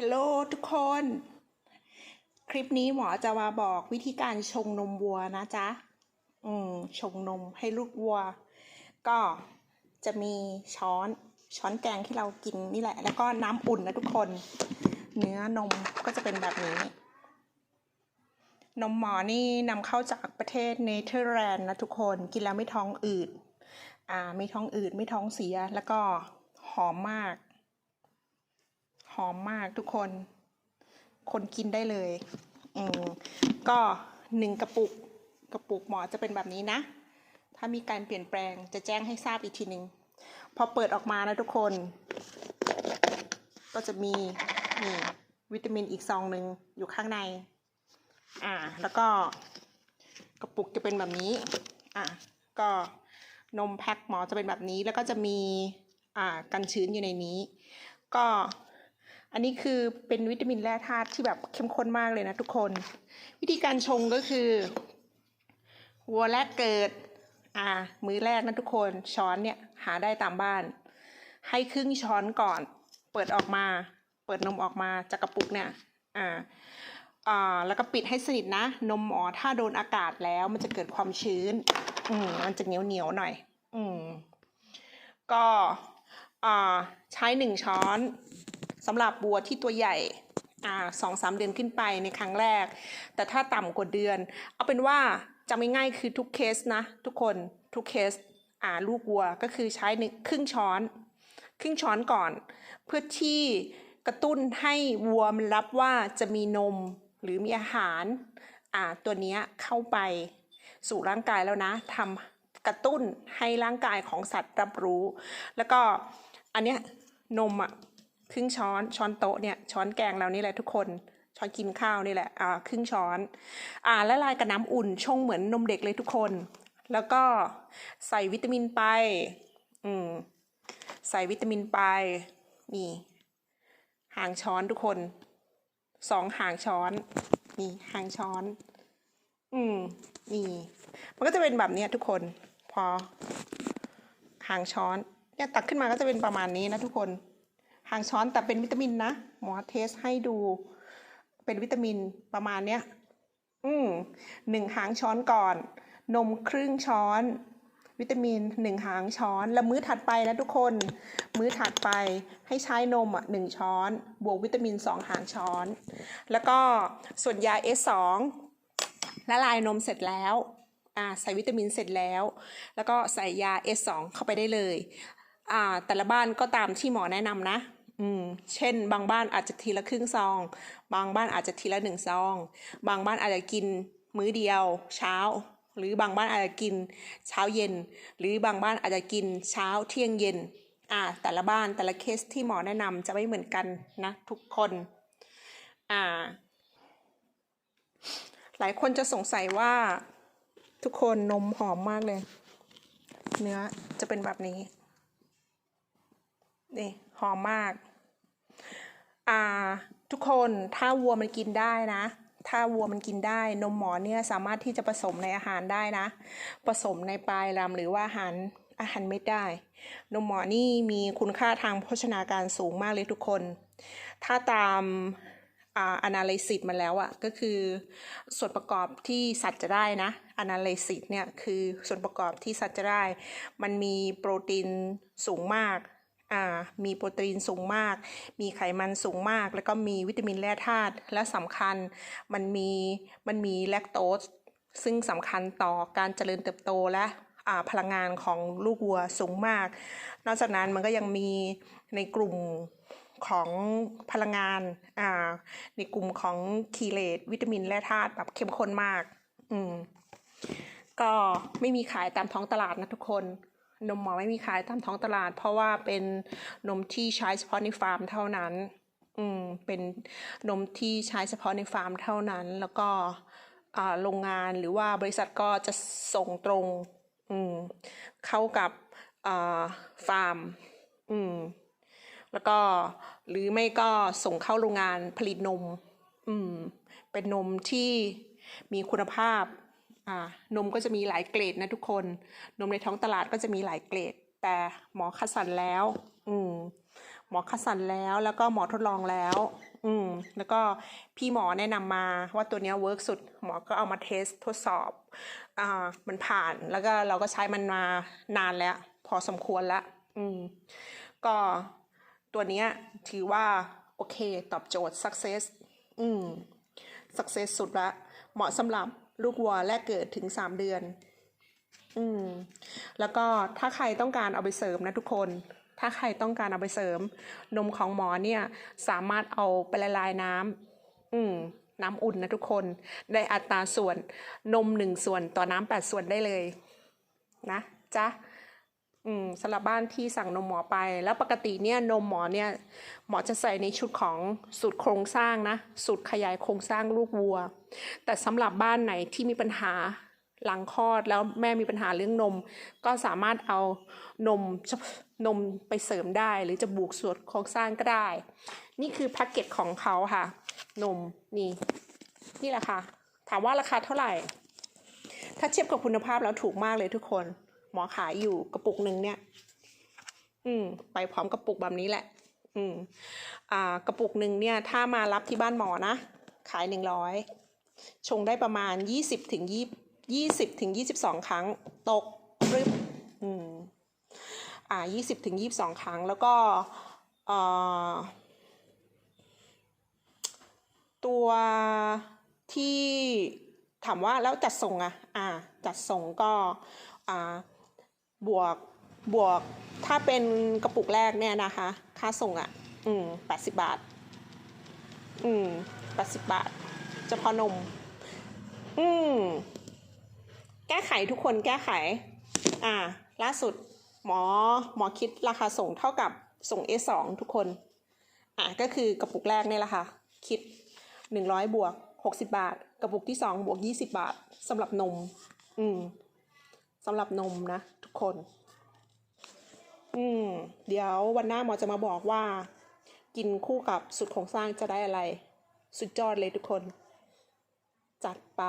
ฮัลโหลทุกคน คลิปนี้หมอจะมาบอกวิธีการชงนมวัวนะจ๊ะ อืม ชงนมให้ลูกวัว ก็จะมีช้อนช้อนแกงที่เรากินนี่แหละ แล้วก็น้ำอุ่นนะทุกคน เนื้อนมก็จะเป็นแบบนี้ นมหมอนี่นำเข้าจากประเทศเนเธอร์แลนด์นะทุกคนกินแล้วไม่ท้องอืด อ่า ไม่ท้องอืดไม่ท้องเสียแล้วก็หอมมาก หอมมากทุกคน คนกินได้เลย อืมก็หนึ่งกระปุก กระปุกหมอจะเป็นแบบนี้นะ ถ้ามีการเปลี่ยนแปลงจะแจ้งให้ทราบอีกทีหนึ่งพอเปิดออกมานะทุกคน ก็จะมีนี่วิตามินอีกซองหนึ่งอยู่ข้างใน อ่า แล้วก็กระปุกจะเป็นแบบนี้ อ่าก็นมแพ็คหมอจะเป็นแบบนี้ แล้วก็จะมี อ่า กันชื้นอยู่ในนี้ ก็ อันนี้คือเป็นวิตามินแร่ธาตุที่แบบเข้มข้นมากเลยนะทุกคน วิธีการชงก็คือ วัวแรกเกิด อ่า มื้อแรกนะทุกคนช้อนเนี่ยหาได้ตามบ้าน ให้ครึ่งช้อนก่อน เปิดออกมา เปิดนมออกมาจากกระปุกเนี่ย อ่าอ่าแล้วก็ปิดให้สนิทนะ นมหมอถ้าโดนอากาศแล้วมันจะเกิดความชื้น อืมมันจะเหนียวเหนียวหน่อย อืมก็อ่าใช้หนึ่งช้อน สำหรับบัวที่ตัวใหญ่สองสามเดือนขึ้นไปในครั้งแรก แต่ถ้าต่ำกว่าเดือน เอาเป็นว่าจำง่ายๆคือทุกเคสนะ ทุกคนทุกเคสลูกวัวก็คือใช้ครึ่งช้อน ครึ่งช้อนก่อน เพื่อที่กระตุ้นให้วัวมันรับว่าจะมีนมหรือมีอาหารตัวนี้เข้าไปสู่ร่างกายแล้วนะทำกระตุ้นให้ร่างกายของสัตว์รับรู้ แล้วก็อันเนี้ยนมอะ ครึ่งช้อนช้อนโต๊ะเนี่ยช้อนแกงเรานี่แหละทุกคน ช้อนกินข้าวนี่แหละอ่าครึ่งช้อนอ่าละลายกับน้ำอุ่นชงเหมือนนมเด็กเลยทุกคน แล้วก็ใส่วิตามินไปอืมใส่วิตามินไปนี่หางช้อนทุกคนสองหางช้อนนี่หางช้อน อืมนี่มันก็จะเป็นแบบเนี้ยทุกคนพอหางช้อนเนี่ยตักขึ้นมาก็จะเป็นประมาณนี้นะทุกคนางช้อนแต่เป็นวิตามินนะ หมอเทสให้ดู เป็นวิตามินประมาณเนี้ย อืมหนึ่งหางช้อนก่อน นมครึ่งช้อน วิตามินหนึ่งหางช้อน แล้วมื้อถัดไปนะทุกคน มื้อถัดไปให้ใช้นมอะหนึ่งช้อน บวกวิตามินสองหางช้อน แล้วก็ส่วนยา S2 ละลายนมเสร็จแล้วอ่าใส่วิตามินเสร็จแล้ว แล้วก็ใส่ยา S2 เข้าไปได้เลยอ่าแต่ละบ้านก็ตามที่หมอแนะนำนะ อืมเช่น บางบ้านอาจจะทีละครึ่งซอง บางบ้านอาจจะทีละหนึ่งซอง บางบ้านอาจจะกินมื้อเดียว เช้า หรือบางบ้านอาจจะกินเช้าเย็น หรือบางบ้านอาจจะกินเช้าเที่ยงเย็นอ่าแต่ละบ้านแต่ละเคสที่หมอแนะนำจะไม่เหมือนกันนะทุกคนอ่าหลายคนจะสงสัยว่าทุกคนนมหอมมากเลย เนื้อจะเป็นแบบนี้ นี่หอมมาก อ่า ทุกคนถ้าวัวมันกินได้นะ ถ้าวัวมันกินได้ นมหมอเนี่ยสามารถที่จะผสมในอาหารได้นะ ผสมในปลายลำหรือว่าอาหารอาหารเม็ดได้ นมหมอนี่มีคุณค่าทางโภชนาการสูงมากเลยทุกคน ถ้าตามอ่า analysis มาแล้วอะ่ะก็คือส่วนประกอบที่สัตว์จะได้นะ analysis เนี่ยคือส่วนประกอบที่สัตว์จะได้ มันมีโปรตีนสูงมาก มีโปรตีนสูงมาก มีไขมันสูงมาก แล้วก็มีวิตามินแร่ธาตุ และสำคัญมันมีมันมีแลคโตสซึ่งสำคัญต่อการเจริญเติบโตและอ่าพลังงานของลูกวัวสูงมาก นอกจากนั้นมันก็ยังมีในกลุ่มของพลังงานอ่าในกลุ่มของคีเลตวิตามินแร่ธาตุแบบเข้มข้นมาก อืมก็ไม่มีขายตามท้องตลาดนะทุกคน นมหมอไม่มีขายตามท้องตลาด เพราะว่าเป็นนมที่ใช้เฉพาะในฟาร์มเท่านั้น อืม เป็นนมที่ใช้เฉพาะในฟาร์มเท่านั้น แล้วก็โรงงานหรือว่าบริษัทก็จะส่งตรง อืม เข้ากับฟาร์ม อืม แล้วก็หรือไม่ก็ส่งเข้าโรงงานผลิตนม อืม เป็นนมที่มีคุณภาพ นมก็จะมีหลายเกรดนะทุกคน นมในท้องตลาดก็จะมีหลายเกรด แต่หมอคัดสรรแล้ว อืมหมอคัดสรรแล้วแล้วก็หมอทดลองแล้ว อืมแล้วก็พี่หมอแนะนำมาว่าตัวเนี้ยเวิร์กสุด หมอก็เอามาเทสทดสอบ อ่า มันผ่านแล้วก็เราก็ใช้มันมานานแล้ว พอสมควรแล้ว อืม ก็ตัวเนี้ยถือว่า โอเค ตอบโจทย์ success อืม success สุดละเหมาะสำหรับ ลูกวัวแรกเกิดถึง3เดือน อืม แล้วก็ถ้าใครต้องการเอาไปเสริมนะทุกคน ถ้าใครต้องการเอาไปเสริม นมของหมอเนี่ย สามารถเอาไปละลายน้ำอืม น้ำอุ่นนะทุกคนได้อัตราส่วนนมหนึ่งส่วนต่อน้ำแปดส่วนได้เลย นะจ๊ะ อืมสำหรับบ้านที่สั่งนมหมอไป แล้วปกติเนี่ยนมหมอเนี่ยหมอจะใส่ในชุดของสูตรโครงสร้างนะสูตรขยายโครงสร้างลูกวัว แต่สำหรับบ้านไหนที่มีปัญหาหลังคลอดแล้วแม่มีปัญหาเรื่องนม ก็สามารถเอานมนมไปเสริมได้ หรือจะบวกส่วนโครงสร้างก็ได้ นี่คือแพ็กเกจของเขาค่ะ นมนี่ นี่แหละค่ะ ถามว่าราคาเท่าไหร่ ถ้าเทียบกับคุณภาพแล้วถูกมากเลยทุกคน หมอขายอยู่กระปุกหนึ่งเนี่ย อืม ไปพร้อมกระปุกแบบนี้แหละ อืม อ่า กระปุกหนึ่งเนี่ย ถ้ามารับที่บ้านหมอนะ ขายหนึ่งร้อยชงได้ประมาณยี่สิบถึงยี่ยี่สิบถึงยี่สิบสองครั้ง ตกรึบอืม อ่ายี่สิบถึงยี่สิบสองครั้ง แล้วก็เอ่อตัวที่ถามว่าแล้วจัดส่งอะอ่า จัดส่งก็ อ่า บวกบวกถ้าเป็นกระปุกแรกเนี่ยนะคะ ค่าส่งอะอืมแปดสิบบาท อืมแปดสิบบาทเฉพาะนม อืมแก้ไขทุกคนแก้ไข อ่า ล่าสุดหมอหมอคิดราคาส่งเท่ากับส่ง A2 ทุกคน อะก็คือกระปุกแรกเนี่ยแหละค่ะ คิด 100 บวก 60 บาท กระปุกที่ 2 บวก 20 บาทสำหรับนม อืม สำหรับนมนะ ทุกคน อืม เดี๋ยววันหน้าหมอจะมาบอกว่า กินคู่กับสุดของสร้างจะได้อะไร สุดยอดเลยทุกคน จัดไป